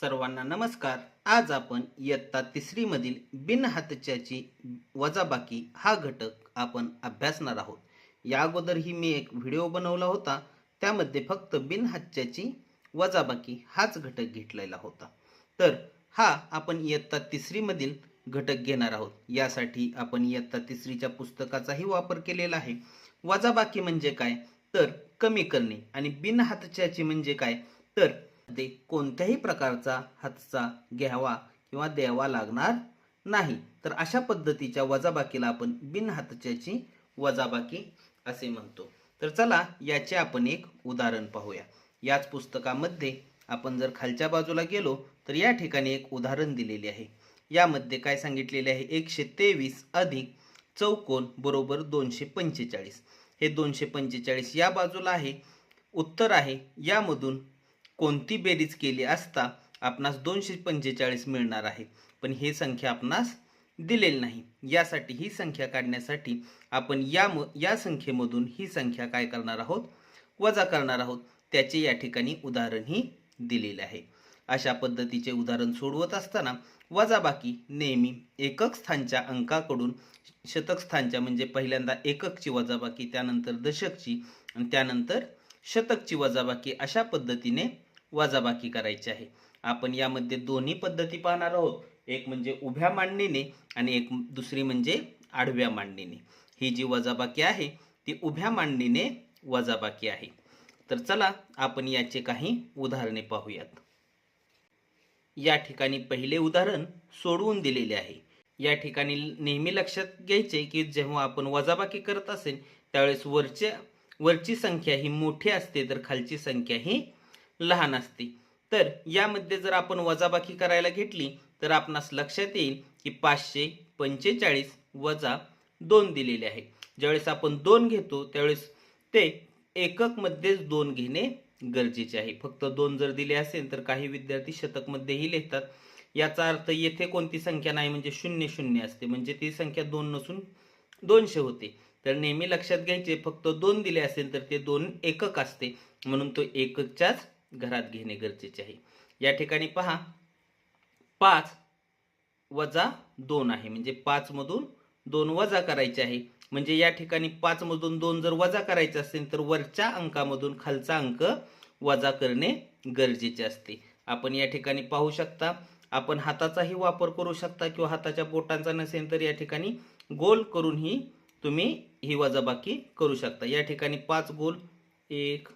सर्वांना नमस्कार. आज आपण इयत्ता तिसरीमधील बिनहातच्याची वजाबाकी हा घटक आपण अभ्यासणार आहोत. या अगोदरही मी एक व्हिडिओ बनवला होता. त्यामध्ये फक्त बिनहातच्याची वजाबाकी हाच घटक घेतलेला होता. तर हा आपण इयत्ता तिसरीमधील घटक घेणार आहोत. यासाठी आपण इयत्ता तिसरीच्या पुस्तकाचाही वापर केलेला आहे. वजाबाकी म्हणजे काय? तर कमी करणे. आणि बिनहातच्याची म्हणजे काय? तर मध्ये कोणत्याही प्रकारचा हातचा घ्यावा किंवा द्यावा लागणार नाही. तर अशा पद्धतीच्या वजाबाकीला आपण बिनहातच्याची वजाबाकी असे म्हणतो. तर चला याचे आपण एक उदाहरण पाहूया. याच पुस्तकामध्ये आपण जर खालच्या बाजूला गेलो तर या ठिकाणी एक उदाहरण दिलेले आहे. यामध्ये काय सांगितलेले आहे? एकशे तेवीस अधिक चौकोन बरोबर दोनशे पंचेचाळीस. हे दोनशे पंचेचाळीस या बाजूला आहे उत्तर आहे. यामधून कोणती बेरीज केली असता आपणास दोनशे पंचेचाळीस मिळणार आहे? पण ही संख्या आपणास दिलेली नाही. यासाठी ही संख्या काढण्यासाठी आपण या म या संख्येमधून ही संख्या काय करणार आहोत? वजा करणार आहोत. त्याचे या ठिकाणी उदाहरणही दिलेले आहे. अशा पद्धतीचे उदाहरण सोडवत असताना वजाबाकी नेहमी एकक स्थानच्या अंकाकडून शतक स्थानच्या म्हणजे पहिल्यांदा एककची वजाबाकी त्यानंतर दशकची आणि त्यानंतर शतकची वजाबाकी अशा पद्धतीने वजाबाकी करायची आहे. आपण यामध्ये दोन्ही पद्धती पाहणार आहोत. एक म्हणजे उभ्या मांडणीने आणि एक दुसरी म्हणजे आडव्या मांडणीने. ही जी वजाबाकी आहे ती उभ्या मांडणीने वजाबाकी आहे. तर चला आपण याचे काही उदाहरणे पाहूयात. या ठिकाणी पहिले उदाहरण सोडवून दिलेले आहे. या ठिकाणी नेहमी लक्षात घ्यायचे की जेव्हा आपण वजाबाकी करत असेल त्यावेळेस वरच्या वरची संख्या ही मोठी असते तर खालची संख्या ही लहान असते. तर यामध्ये जर आपण वजाबाकी करायला घेतली तर आपणास लक्षात येईल की पाचशे पंचेचाळीस वजा दोन दिलेले आहे. ज्यावेळेस आपण दोन घेतो त्यावेळेस ते एककमध्येच दोन घेणे गरजेचे आहे. फक्त दोन जर दिले असेल तर काही विद्यार्थी शतकमध्येही लिहितात. याचा अर्थ येथे कोणती संख्या नाही म्हणजे शून्य शून्य असते. म्हणजे ती संख्या दोन नसून दोनशे होते. तर नेहमी लक्षात घ्यायचे फक्त दोन दिले असेल तर ते दोन एकक असते. म्हणून तो एककच्याच घरात घेणे गरजेचे आहे. या ठिकाणी पहा पाच वजा दोन आहे. म्हणजे पाचमधून दोन वजा करायचे आहे. म्हणजे या ठिकाणी पाचमधून दोन जर वजा करायचे असेल तर वरच्या अंकामधून खालचा अंक वजा करणे गरजेचे असते. आपण या ठिकाणी पाहू शकता आपण हाताचाही वापर करू शकता किंवा हाताच्या बोटांचा नसेल तर या ठिकाणी गोल करूनही तुम्ही ही वजाबाकी करू शकता. या ठिकाणी पाच गोल एक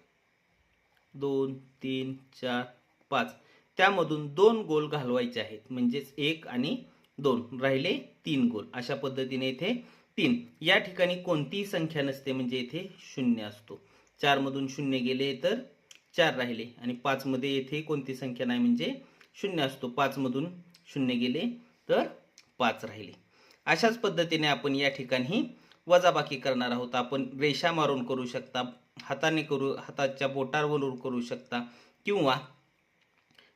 दोन तीन चार पाच. त्यामधून दोन गोल घालवायचे आहेत. म्हणजेच एक आणि दोन. राहिले तीन गोल. अशा पद्धतीने इथे तीन. या ठिकाणी कोणतीही संख्या नसते. म्हणजे इथे शून्य असतो. चारमधून शून्य गेले तर चार राहिले. आणि पाचमध्ये येथे कोणती संख्या नाही. म्हणजे शून्य असतो. पाचमधून शून्य गेले तर पाच राहिले. अशाच पद्धतीने आपण या ठिकाणी वजाबाकी करणार आहोत. आपण रेषा मारून करू शकता. हाताने करू हाताच्या बोटावरून करू शकता किंवा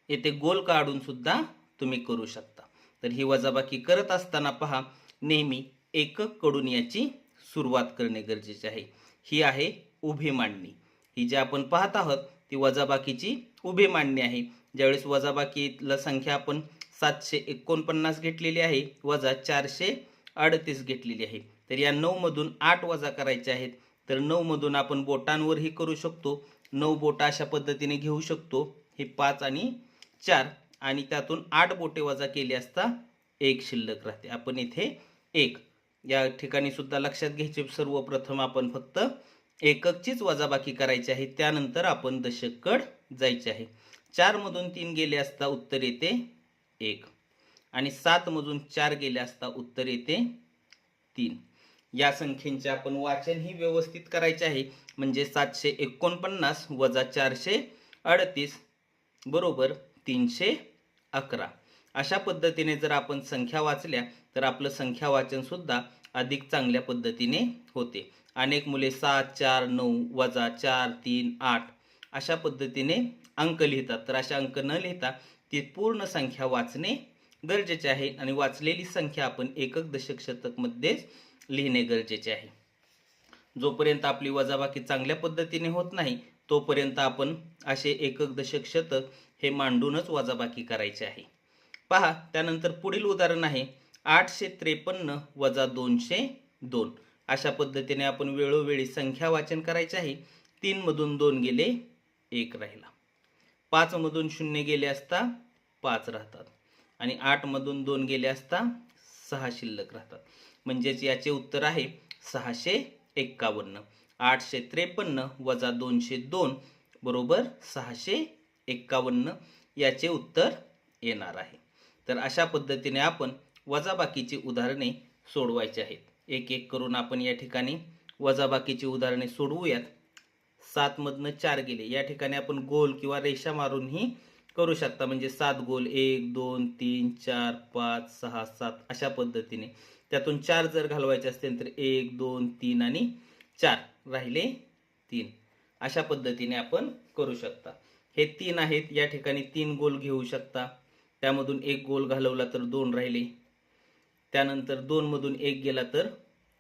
येथे गोल काढून सुद्धा तुम्ही करू शकता. तर ही वजाबाकी करत असताना पहा नेहमी एकककडून याची सुरुवात करणे गरजेचे आहे. ही आहे उभी मांडणी. ही जी आपण पाहत आहोत ती वजाबाकीची उभी मांडणी आहे. ज्यावेळेस वजाबाकीला संख्या आपण सातशे एकोणपन्नास घेतलेली आहे वजा चारशे अडतीस घेतलेली आहे. तर या नऊमधून आठ वजा करायचे आहेत. तर नऊमधून आपण बोटांवरही करू शकतो. नऊ बोटा अशा पद्धतीने घेऊ शकतो. हे पाच आणि चार. आणि त्यातून आठ बोटे वजा केली असता एक शिल्लक राहते. आपण इथे एक. या ठिकाणी सुद्धा लक्षात घ्यायचे सर्वप्रथम आपण फक्त एककचीच वजाबाकी करायची आहे. त्यानंतर आपण दशककड जायचे आहे. चारमधून तीन गेले असता उत्तर येते एक. आणि सातमधून चार गेले असता उत्तर येते तीन. या संख्येचे आपण वाचन ही व्यवस्थित करायचे आहे. म्हणजे सातशे एकोणपन्नास वजा चारशे अडतीस बरोबर तीनशे अकरा. अशा पद्धतीने जर आपण संख्या वाचल्या तर आपलं संख्या वाचनसुद्धा अधिक चांगल्या पद्धतीने होते. अनेक मुले सात चार नऊ वजा चार तीन आठ अशा पद्धतीने अंक लिहितात. तर अशा अंक न लिहिता ती पूर्ण संख्या वाचणे गरजेचे आहे. आणि वाचलेली संख्या आपण एकक दशक शतकमध्येच लिहिणे गरजेचे आहे. जोपर्यंत आपली वजाबाकी चांगल्या पद्धतीने होत नाही तोपर्यंत आपण असे एकक दशक शतक हे मांडूनच वजाबाकी करायचे आहे. पहा त्यानंतर पुढील उदाहरण आहे आठशे त्रेपन्न वजा दोनशे दोन. अशा पद्धतीने आपण वेळोवेळी संख्या वाचन करायचे आहे. तीनमधून दोन गेले एक राहिला. पाचमधून शून्य गेले असता पाच राहतात. आणि आठमधून दोन गेले असता सहा शिल्लक राहतात. म्हणजेच याचे उत्तर आहे सहाशे एक्कावन्न. आठशे त्रेपन्न वजा दोनशे दोन बरोबर सहाशे एक्कावन्न याचे उत्तर येणार आहे. तर अशा पद्धतीने आपण वजाबाकीची उदाहरणे सोडवायची आहेत. एक एक करून आपण या ठिकाणी वजाबाकीची उदाहरणे सोडवूयात. सातमधनं चार गेले. या ठिकाणी आपण गोल किंवा रेषा मारूनही करू शकता. म्हणजे सात गोल एक दोन तीन चार पाच सहा सात अशा पद्धतीने. त्यातून चार जर घालवायचे असतील तर एक दोन तीन आणि चार राहिले तीन. अशा पद्धतीने आपण करू शकता. हे तीन आहेत या ठिकाणी तीन गोल घेऊ शकता. त्यामधून एक गोल घालवला तर दोन राहिले. त्यानंतर दोनमधून एक गेला तर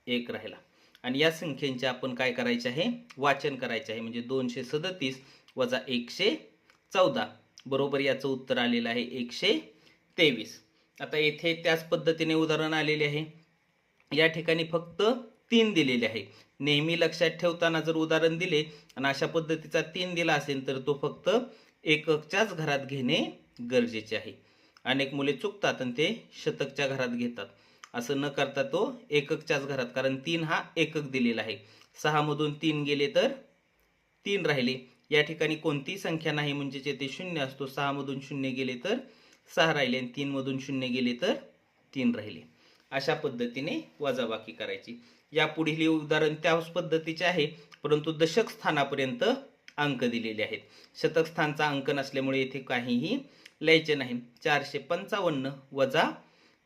एक राहिला. आणि या संख्येचे आपण काय करायचे आहे? वाचन करायचे आहे. म्हणजे दोनशे सदतीस वजा एकशे चौदा. बरोबर याचं उत्तर आलेलं आहे एकशे तेवीस. आता येथे त्याच पद्धतीने उदाहरण आलेले आहे. या ठिकाणी फक्त तीन दिलेले आहे. नेहमी लक्षात ठेवताना जर उदाहरण दिले आणि अशा पद्धतीचा तीन दिला असेल तर तो फक्त एककच्याच घरात घेणे गरजेचे आहे. अनेक मुले चुकतात आणि ते शतकच्या घरात घेतात. असं न करता तो एककच्याच घरात कारण तीन हा एकक दिलेला आहे. सहामधून तीन गेले तर तीन राहिले. या ठिकाणी कोणतीही संख्या नाही म्हणजेच येथे शून्य असतो सहामधून शून्य गेले तर सहा राहिले आणि तीनमधून शून्य गेले तर तीन राहिले. अशा पद्धतीने वजाबाकी करायची. यापुढील उदाहरण त्याच पद्धतीचे आहे परंतु दशक स्थानापर्यंत अंक दिलेले आहेत. शतक स्थानचा अंक नसल्यामुळे येथे काहीही लिहायचे नाही. चारशे पंचावन्न वजा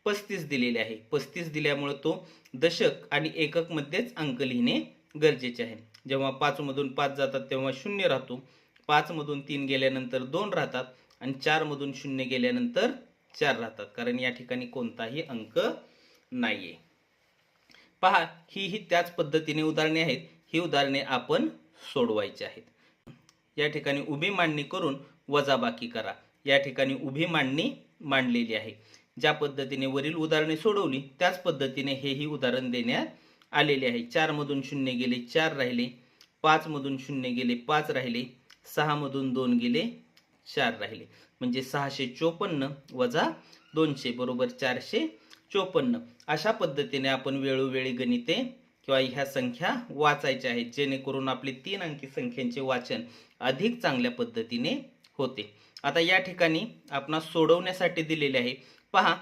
पस्तीस दिलेले आहे. पस्तीस दिल्यामुळे तो दशक आणि एककमध्येच अंक लिहिणे गरजेचे आहे. जेव्हा पाचमधून पाच जातात तेव्हा शून्य राहतो. पाचमधून तीन गेल्यानंतर दोन राहतात आणि चारमधून शून्य गेल्यानंतर चार राहतात. कारण या ठिकाणी कोणताही अंक नाहीये. पहा ही ही त्याच पद्धतीने उदाहरणे आहेत. ही उदाहरणे आपण सोडवायची आहेत. या ठिकाणी उभी मांडणी करून वजाबाकी करा. या ठिकाणी उभी मांडणी मांडलेली आहे. ज्या पद्धतीने वरील उदाहरणे सोडवली त्याच पद्धतीने हेही उदाहरण देण्यात आलेले आहे. चारमधून शून्य गेले चार राहिले. पाचमधून शून्य गेले पाच राहिले. सहामधून दोन गेले चार राहिले. म्हणजे सहाशे चोपन्न वजा दोनशे बरोबर चारशे चोपन्न. अशा पद्धतीने आपण वेळोवेळी गणिते किंवा ह्या संख्या वाचायच्या आहेत जेणेकरून आपले तीन अंकी संख्यांचे वाचन अधिक चांगल्या पद्धतीने होते. आता या ठिकाणी आपणास सोडवण्यासाठी दिलेले आहे. पहा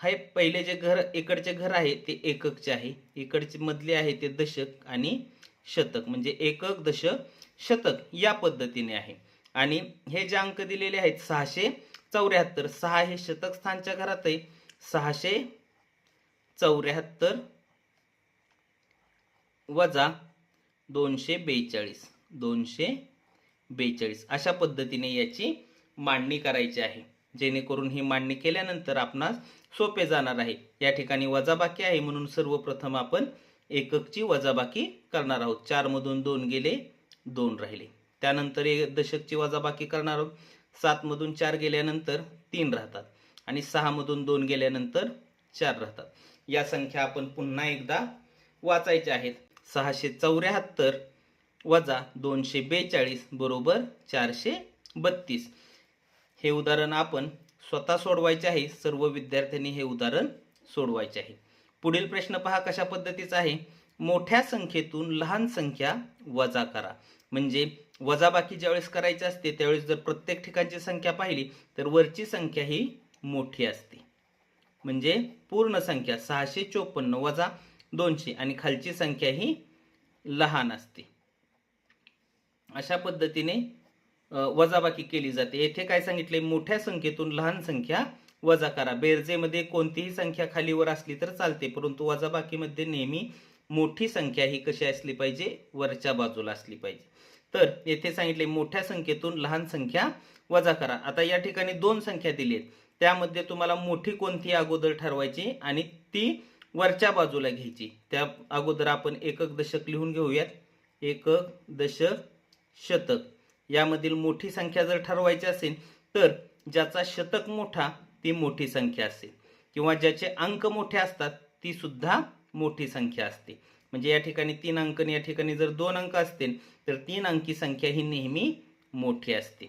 हे पहिले जे घर इकडचे घर आहे ते एककचे आहे. इकडचे मधले आहे ते दशक आणि शतक म्हणजे एकक दशक शतक या पद्धतीने आहे. आणि हे जे अंक दिलेले आहेत सहाशे चौऱ्याहत्तर सहा हे शतक स्थानच्या घरात आहे सहाशे चौऱ्याहत्तर वजा दोनशे बेचाळीस दोनशे बेचाळीस. अशा पद्धतीने याची मांडणी करायची आहे. जेणेकरून ही मांडणी केल्यानंतर आपणास सोपे जाणार आहे. या ठिकाणी वजाबाकी आहे म्हणून सर्वप्रथम आपण एककची वजाबाकी करणार आहोत. चारमधून दोन गेले दोन राहिले. त्यानंतर एक दशकची वजाबाकी करणार आहोत. सातमधून चार गेल्यानंतर तीन राहतात आणि सहामधून दोन गेल्यानंतर चार राहतात. या संख्या आपण पुन्हा एकदा वाचायच्या आहेत. सहाशे चौऱ्याहत्तर वजा दोनशे बेचाळीस बरोबर चारशे बत्तीस. हे उदाहरण आपण स्वतः सोडवायचे आहे. सर्व विद्यार्थ्यांनी हे उदाहरण सोडवायचे आहे. पुढील प्रश्न पहा कशा पद्धतीचा आहे. मोठ्या संख्येतून लहान संख्या वजा करा. म्हणजे वजाबाकी ज्यावेळेस करायची असते त्यावेळेस जर प्रत्येक ठिकाणची संख्या पाहिली तर वरची संख्या ही मोठी असते. म्हणजे पूर्ण संख्या सहाशे चोपन्न वजा दोनशे आणि खालची संख्या ही लहान असते. अशा पद्धतीने वजाबाकी केली जाते. येथे काय सांगितले मोठ्या संख्येतून लहान संख्या वजा करा. बेरजेमध्ये कोणतीही संख्या खालीवर असली तर चालते परंतु वजाबाकीमध्ये नेहमी मोठी संख्या ही कशी असली पाहिजे? वरच्या बाजूला असली पाहिजे. तर येथे सांगितले मोठ्या संख्येतून लहान संख्या वजा करा. आता या ठिकाणी दोन संख्या दिली आहेत. त्यामध्ये तुम्हाला मोठी कोणती अगोदर ठरवायची आणि ती वरच्या बाजूला घ्यायची. त्या अगोदर आपण एकक दशक लिहून घेऊयात. एकक दशक शतक. यामधील मोठी संख्या जर ठरवायची असेल तर ज्याचा शतक मोठा ती मोठी संख्या असेल. किंवा ज्याचे अंक मोठे असतात ती सुद्धा मोठी संख्या असते. म्हणजे या ठिकाणी तीन अंक आणि या ठिकाणी जर दोन अंक असतील तर तीन अंकी संख्या ही नेहमी मोठी असते.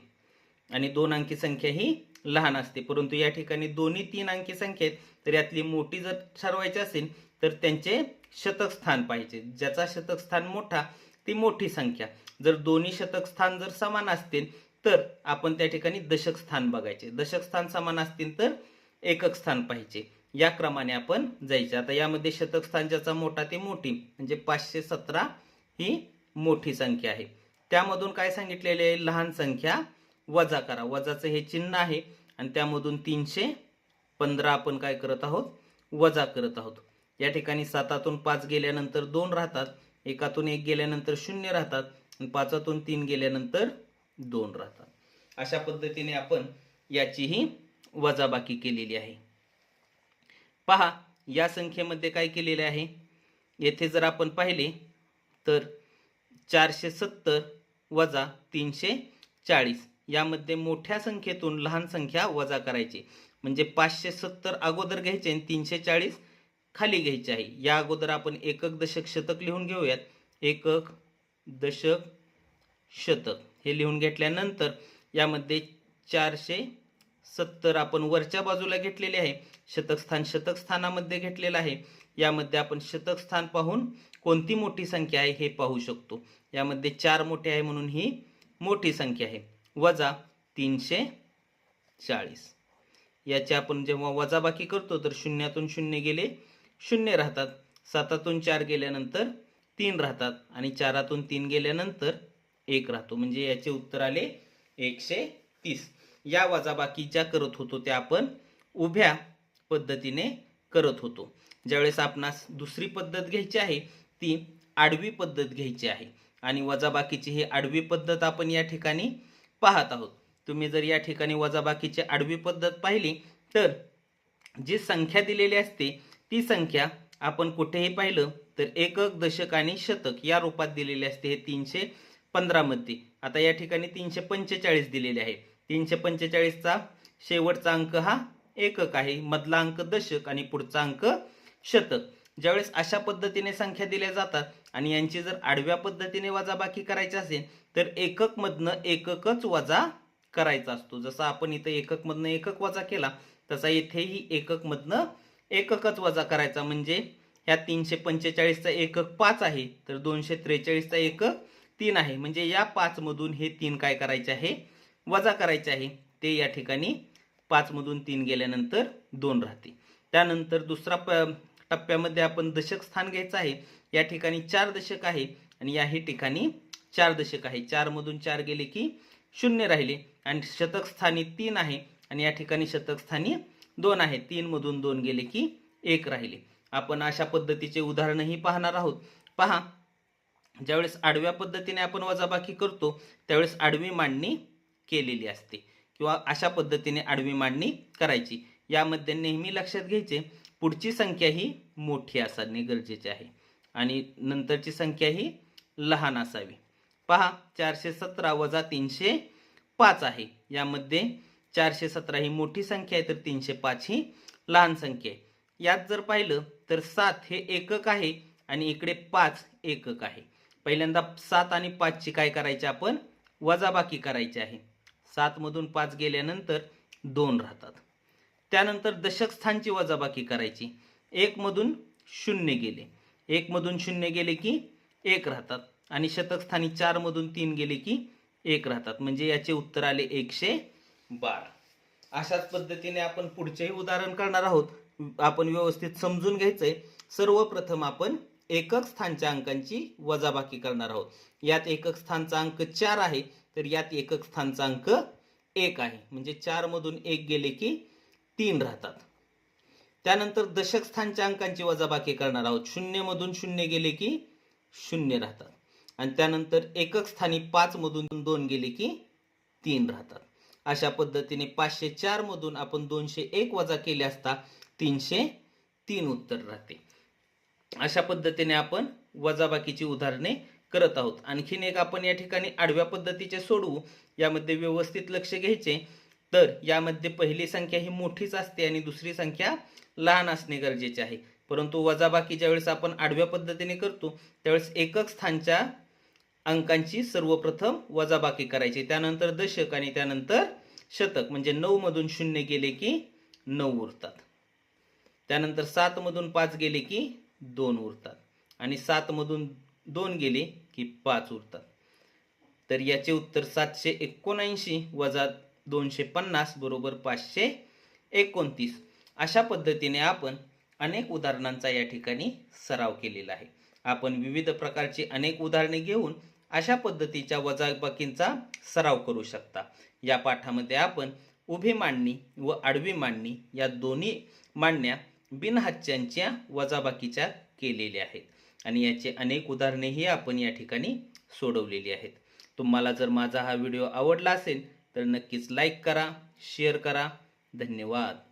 आणि दोन अंकी संख्या ही लहान असते. परंतु या ठिकाणी दोन्ही तीन अंकी संख्या आहेत तर यातली मोठी जर ठरवायची असेल तर त्यांचे शतक स्थान पाहिजे. ज्याचा शतक स्थान मोठा ती मोठी संख्या. जर दोन्ही शतक स्थान जर समान असतील तर आपण त्या ठिकाणी दशक स्थान बघायचे. दशक स्थान समान असतील तर एकक स्थान पाहिजे. या क्रमाने आपण जायचे. आता यामध्ये शतक स्थान ज्याचा मोठा ते मोठी. म्हणजे पाचशे सतरा ही मोठी संख्या आहे. त्यामधून काय सांगितलेले आहे? लहान संख्या वजा करा. वजाचं हे चिन्ह आहे आणि त्यामधून तीनशे पंधरा आपण काय करत आहोत? वजा करत आहोत. या ठिकाणी सातातून पाच गेल्यानंतर दोन राहतात. एकातून एक गेल्यानंतर शून्य राहतात आणि पाचातून तीन गेल्यानंतर दोन राहतात. अशा पद्धतीने आपण याचीही वजाबाकी केलेली आहे. पहा या संख्येमध्ये काय केलेले आहे? येथे जर आपण पाहिले तर चारशे सत्तर वजा तीनशे चाळीस. यामध्ये मोठ्या संख्येतून लहान संख्या वजा करायची. म्हणजे पाचशे सत्तर अगोदर घ्यायचे आणि तीनशे चाळीस खाली घ्यायचे आहे. या अगोदर आपण एकक दशक शतक लिहून घेऊयात. एकक दशक शतक हे लिहून घेतल्यानंतर यामध्ये चारशे सत्तर आपण वरच्या बाजूला घेतलेले आहे. शतकस्थान शतकस्थानामध्ये घेतलेलं आहे. यामध्ये आपण शतक स्थान पाहून कोणती मोठी संख्या आहे हे पाहू शकतो. यामध्ये चार मोठे आहे म्हणून ही मोठी संख्या आहे. वजा तीनशे चाळीस याची आपण जेव्हा वजाबाकी करतो तर शून्यातून शून्य गेले शून्य राहतात. सातातून चार गेल्यानंतर तीन राहतात आणि चारातून तीन गेल्यानंतर एक राहतो. म्हणजे याचे उत्तर आले एकशे तीस या वजाबाकी ज्या करत होतो त्या आपण उभ्या पद्धतीने करत होतो. ज्यावेळेस आपणास दुसरी पद्धत घ्यायची आहे ती आडवी पद्धत घ्यायची आहे. आणि वजाबाकीची ही आडवी पद्धत आपण या ठिकाणी पाहत आहोत. तुम्ही जर या ठिकाणी वजाबाकीची आडवी पद्धत पाहिली तर जी संख्या दिलेली असते ती संख्या आपण कुठेही पाहिलं तर एकक दशक आणि शतक या रूपात दिलेले असते. हे तीनशे पंधरामध्ये आता या ठिकाणी तीनशे पंचेचाळीस दिलेले आहे. तीनशे पंचेचाळीसचा शेवटचा अंक हा एकक आहे. मधला अंक दशक आणि पुढचा अंक शतक. ज्यावेळेस अशा पद्धतीने संख्या दिल्या जातात आणि यांची जर आडव्या पद्धतीने वजाबाकी करायची असेल तर एककमधनं एककच वजा करायचा असतो. जसा आपण इथं एककमधनं एकक वजा केला तसा इथेही एककमधनं एककच वजा करायचा. म्हणजे ह्या तीनशे पंचेचाळीसचा एकक पाच आहे तर दोनशे त्रेचाळीसचा एकक तीन आहे. म्हणजे या पाचमधून हे तीन काय करायचे आहे? वजा करायचे आहे. ते या ठिकाणी पाचमधून तीन गेल्यानंतर दोन राहते. त्यानंतर दुसरा प टप्प्यामध्ये आपण दशक स्थान घ्यायचं आहे. या ठिकाणी चार दशक आहे आणि याही ठिकाणी चार दशक आहे. चारमधून चार गेले की शून्य राहिले आणि शतक स्थानी तीन आहे आणि या ठिकाणी शतक स्थानी दोन आहे. तीनमधून दोन गेले की एक राहिले. आपण अशा पद्धतीचे उदाहरणही पाहणार आहोत. पहा ज्यावेळेस आडव्या पद्धतीने आपण वजाबाकी करतो त्यावेळेस आडवी मांडणी केलेली असते किंवा अशा पद्धतीने आडवी मांडणी करायची. यामध्ये नेहमी लक्षात घ्यायचे पुढची संख्या ही मोठी असणे गरजेचे आहे. आणि नंतरची संख्या ही लहान असावी. पहा चारशे सतरा वजा तीनशे पाच आहे. यामध्ये चारशे सतरा ही मोठी संख्या आहे तर तीनशे पाच ही लहान संख्या आहे. यात जर पाहिलं तर सात हे एकक आहे आणि इकडे पाच एकक आहे. पहिल्यांदा सात आणि पाचची काय करायची आपण? वजाबाकी करायची आहे. सातमधून पाच गेल्यानंतर दोन राहतात. त्यानंतर दशक स्थानची वजाबाकी करायची. एकमधून शून्य गेले. एकमधून शून्य गेले की एक राहतात. आणि शतक स्थानी चारमधून तीन गेले की एक राहतात. म्हणजे याचे उत्तर आले एकशे बारा. अशाच पद्धतीने आपण पुढचेही उदाहरण करणार आहोत. आपण व्यवस्थित समजून घ्यायचंय. सर्वप्रथम आपण एकक स्थानच्या अंकांची वजाबाकी करणार आहोत. यात एकक स्थानचा अंक चार आहे तर यात एकक स्थानचा अंक एक आहे. म्हणजे चारमधून एक गेले की तीन राहतात. त्यानंतर दशक स्थानच्या अंकांची वजाबाकी करणार आहोत. शून्यमधून शून्य गेले की शून्य राहतात. आणि त्यानंतर एकक स्थानी पाच मधून दोन गेले की तीन राहतात. अशा पद्धतीने पाचशे चार मधून आपण दोनशे एक वजा केले असता तीनशे तीन उत्तर राहते. अशा पद्धतीने आपण वजाबाकीची उदाहरणे करत आहोत. आणखीन एक आपण या ठिकाणी आडव्या पद्धतीचे सोडवू. यामध्ये व्यवस्थित लक्ष घ्यायचे. तर यामध्ये पहिली संख्या ही मोठीच असते आणि दुसरी संख्या लहान असणे गरजेचे आहे. परंतु वजाबाकी ज्यावेळेस आपण आडव्या पद्धतीने करतो त्यावेळेस एकक स्थानच्या अंकांची सर्वप्रथम वजाबाकी करायची. त्यानंतर दशक आणि त्यानंतर शतक म्हणजे नऊ मधून शून्य गेले की नऊ उरतात. त्यानंतर सात मधून पाच गेले की दोन उरतात. आणि सात मधून दोन गेले की पाच उरतात. तर याचे उत्तर सातशे एकोणऐंशी वजा दोनशे पन्नास बरोबर पाचशे एकोणतीस. अशा पद्धतीने आपण अनेक उदाहरणांचा या ठिकाणी सराव केलेला आहे. आपण विविध प्रकारची अनेक उदाहरणे घेऊन अशा पद्धतीच्या वजाबाकींचा सराव करू शकता. या पाठामध्ये आपण उभी मांडणी व आडवी मांडणी या दोन्ही मांडण्या बिनहाच्यांच्या वजाबाकीच्या केलेल्या आहेत. आणि याचे अनेक उदाहरणेही आपण या ठिकाणी सोडवलेली आहेत. तुम्हाला जर माझा हा व्हिडिओ आवडला असेल तर नक्कीच लाईक करा शेअर करा. धन्यवाद.